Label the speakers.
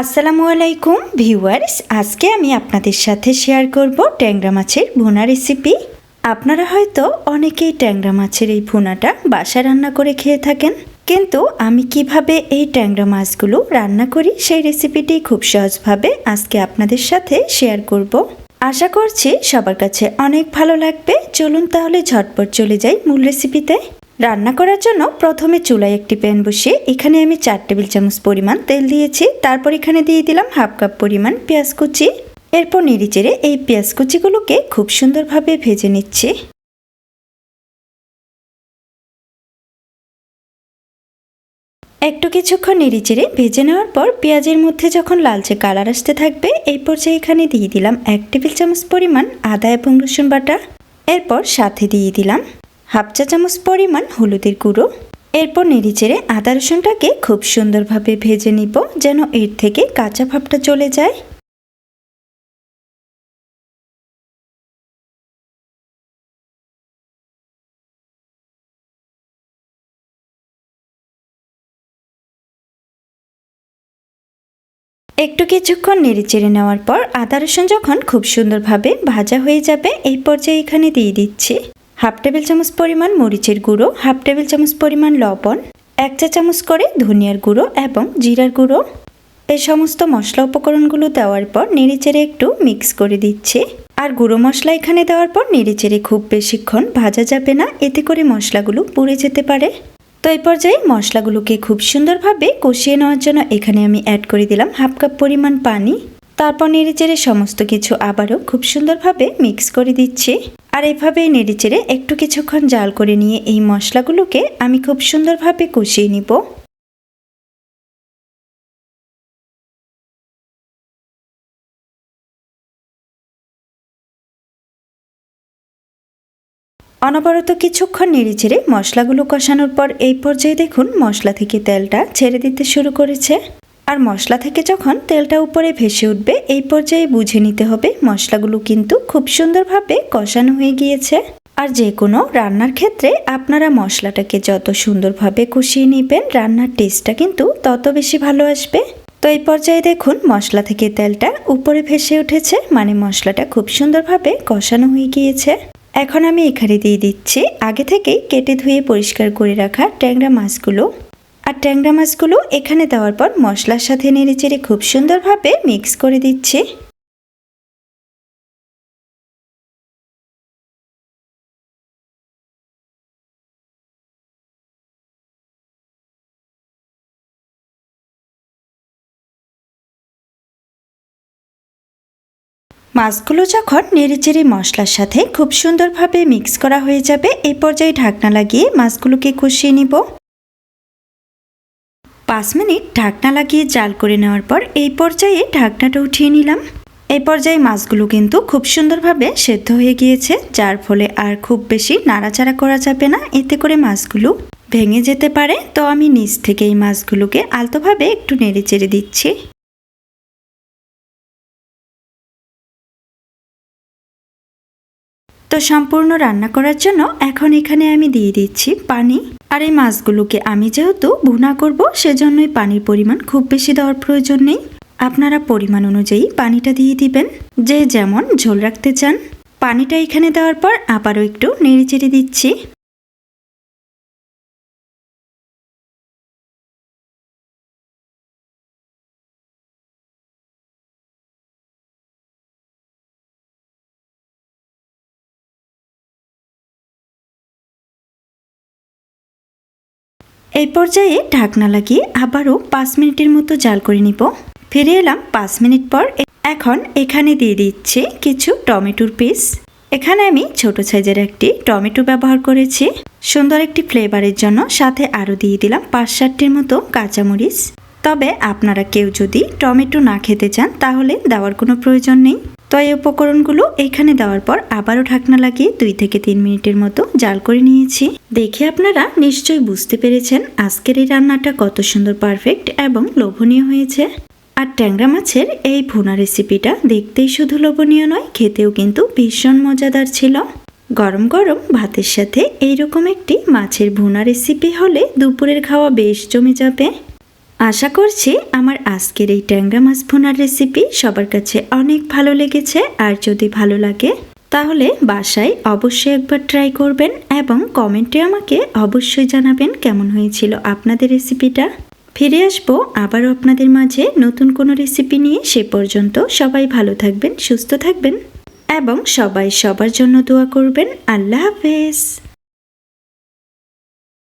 Speaker 1: আসসালামু আলাইকুম ভিউয়ার্স, আজকে আমি আপনাদের সাথে শেয়ার করব ট্যাংরা মাছের ভুনা রেসিপি আপনারা হয়তো অনেকেই ট্যাংরা মাছের এই ভুনাটা বাসা রান্না করে খেয়ে থাকেন। কিন্তু আমি কীভাবে এই ট্যাংরা মাছগুলো রান্না করি সেই রেসিপিটি খুব সহজভাবে আজকে আপনাদের সাথে শেয়ার করব। আশা করছি সবার কাছে অনেক ভালো লাগবে। চলুন তাহলে ঝটপট চলে যাই মূল রেসিপিতে রান্না করার জন্য প্রথমে চুলায় একটি প্যান বসিয়ে এখানে আমি চার টেবিল চামচ পরিমাণ তেল দিয়েছি। তারপর এখানে দিয়ে দিলাম হাফ কাপ পরিমাণ পেঁয়াজ কুচি। এরপর নেড়েচেড়ে এই পেঁয়াজ কুচিগুলোকে খুব সুন্দরভাবে ভেজে নিচ্ছি। একটু কিছুক্ষণ নেড়েচেড়ে ভেজে নেওয়ার পর পেঁয়াজের মধ্যে যখন লালচে কালার আসতে থাকবে, এই পর্যায়ে এখানে দিয়ে দিলাম এক টেবিল চামচ পরিমাণ আদা এবং রসুন বাটা। এরপর সাথে দিয়ে দিলাম হাফ চা চামচ পরিমাণ হলুদের গুঁড়ো। এরপর নেড়েচেড়ে আদা রসুনটাকে খুব সুন্দরভাবে ভেজে নিব যেন এর থেকে কাঁচা ভাবটা চলে যায়। একটু কিছুক্ষণ নেড়ে চেড়ে নেওয়ার পর আদা রসুন যখন খুব সুন্দরভাবে ভাজা হয়ে যাবে, এই পর্যায়ে এখানে দিয়ে দিচ্ছি। হাফ টেবিল চামচ পরিমাণ মরিচের গুঁড়ো, হাফ টেবিল চামচ পরিমাণ লবণ, এক চা চামচ করে ধনিয়ার গুঁড়ো এবং জিরার গুঁড়ো। এই সমস্ত মশলা উপকরণগুলো দেওয়ার পর নেড়েচেড়ে একটু মিক্স করে দিচ্ছি। আর গুঁড়ো মশলা এখানে দেওয়ার পর নেড়েচেড়ে খুব বেশিক্ষণ ভাজা যাবে না, এতে করে মশলাগুলো পুড়ে যেতে পারে। তো এই পর্যায়ে মশলাগুলোকে খুব সুন্দরভাবে কষিয়ে নেওয়ার জন্য এখানে আমি অ্যাড করে দিলাম হাফ কাপ পরিমাণ পানি। তারপর নেড়েচেড়ে সমস্ত কিছু আবারও খুব সুন্দরভাবে মিক্স করে দিচ্ছি। আর এভাবে নেড়েচেড়ে একটু কিছুক্ষণ জাল করে নিয়ে এই মশলাগুলোকে আমি খুব সুন্দরভাবে কষিয়ে নিব। অনবরত কিছুক্ষণ নেড়েচেড়ে মশলাগুলো কষানোর পর এই পর্যায়ে দেখুন মশলা থেকে তেলটা ছেড়ে দিতে শুরু করেছে। আর মশলা থেকে যখন তেলটা উপরে ভেসে উঠবে, এই পর্যায়ে বুঝে নিতে হবে মশলাগুলো কিন্তু খুব সুন্দরভাবে কষানো হয়ে গিয়েছে। আর যে কোনো রান্নার ক্ষেত্রে আপনারা মশলাটাকে যত সুন্দরভাবে কষিয়ে নেবেন, রান্নার টেস্টটা কিন্তু তত বেশি ভালো আসবে। তো এই পর্যায়ে দেখুন, মশলা থেকে তেলটা উপরে ভেসে উঠেছে মানে মশলাটা খুব সুন্দরভাবে কষানো হয়ে গিয়েছে। এখন আমি এখানে দিয়ে দিচ্ছি, আগে থেকেই কেটে ধুয়ে পরিষ্কার করে রাখা ট্যাংরা মাছগুলো। আর ট্যাংরা মাছগুলো এখানে দেওয়ার পর মশলার সাথে নেড়েচেড়ে খুব সুন্দরভাবে মিক্স করে দিচ্ছি। মাছগুলো যখন নেড়েচেড়ে মশলার সাথে খুব সুন্দরভাবে মিক্স করা হয়ে যাবে এই পর্যায়ে ঢাকনা লাগিয়ে মাছগুলোকে কষিয়ে নিব। পাঁচ মিনিট ঢাকনা লাগিয়ে জাল করে নেওয়ার পর এই পর্যায়ে ঢাকনাটা উঠিয়ে নিলাম। এই পর্যায়ে মাছগুলো কিন্তু খুব সুন্দরভাবে সেদ্ধ হয়ে গিয়েছে, যার ফলে আর খুব বেশি নাড়াচাড়া করা যাবে না। এতে করে মাছগুলো ভেঙে যেতে পারে। তো আমি নিচ থেকে এই মাছগুলোকে আলতোভাবে একটু নেড়ে চেড়ে দিচ্ছি। তো সম্পূর্ণ রান্না করার জন্য এখন এখানে আমি দিয়ে দিচ্ছি পানি। আর এই মাছগুলোকে আমি যেহেতু ভুনা করব, সেজন্যই পানির পরিমাণ খুব বেশি দেওয়ার প্রয়োজন নেই। আপনারা পরিমাণ অনুযায়ী পানিটা দিয়ে দিবেন। যে যেমন ঝোল রাখতে চান। পানিটা এখানে দেওয়ার পর আবারও একটু নেড়ে চেড়ে দিচ্ছি। এই পর্যায়ে ঢাকনা লাগিয়ে আবারও পাঁচ মিনিটের মতো জাল করে নিব। ফিরে এলাম পাঁচ মিনিট পর। এখন এখানে দিয়ে দিচ্ছি কিছু টমেটোর পিস। এখানে আমি ছোট সাইজের একটি টমেটো ব্যবহার করেছি। সুন্দর একটি ফ্লেভারের জন্য সাথে আরও দিয়ে দিলাম পাঁচ সাতটির মতো কাঁচামরিচ। তবে আপনারা কেউ যদি টমেটো না খেতে চান, তাহলে দেওয়ার কোনো প্রয়োজন নেই। তো এই উপকরণগুলো এখানে দেওয়ার পর আবারও ঢাকনা লাগিয়ে দুই থেকে তিন মিনিটের মতো জাল করে নিয়েছি। দেখে আপনারা নিশ্চয়ই বুঝতে পেরেছেন আজকের এই রান্নাটা কত সুন্দর পারফেক্ট এবং লোভনীয় হয়েছে। আর ট্যাংরা মাছের এই ভুনা রেসিপিটা দেখতেই শুধু লোভনীয় নয়, খেতেও কিন্তু ভীষণ মজাদার ছিল। গরম গরম ভাতের সাথে এইরকম একটি মাছের ভুনা রেসিপি হলে দুপুরের খাওয়া বেশ জমে যাবে। আশা করছি আমার আজকের এই ট্যাংরা মাছ ভুনার রেসিপি সবার কাছে অনেক ভালো লেগেছে। আর যদি ভালো লাগে, তাহলে বাসায় অবশ্যই একবার ট্রাই করবেন এবং কমেন্টে আমাকে অবশ্যই জানাবেন কেমন হয়েছিল আপনাদের রেসিপিটা ফিরে আসব আবারও আপনাদের মাঝে নতুন কোনো রেসিপি নিয়ে। সে পর্যন্ত সবাই ভালো থাকবেন, সুস্থ থাকবেন এবং সবাই সবার জন্য দোয়া করবেন। আল্লাহ হাফেজ।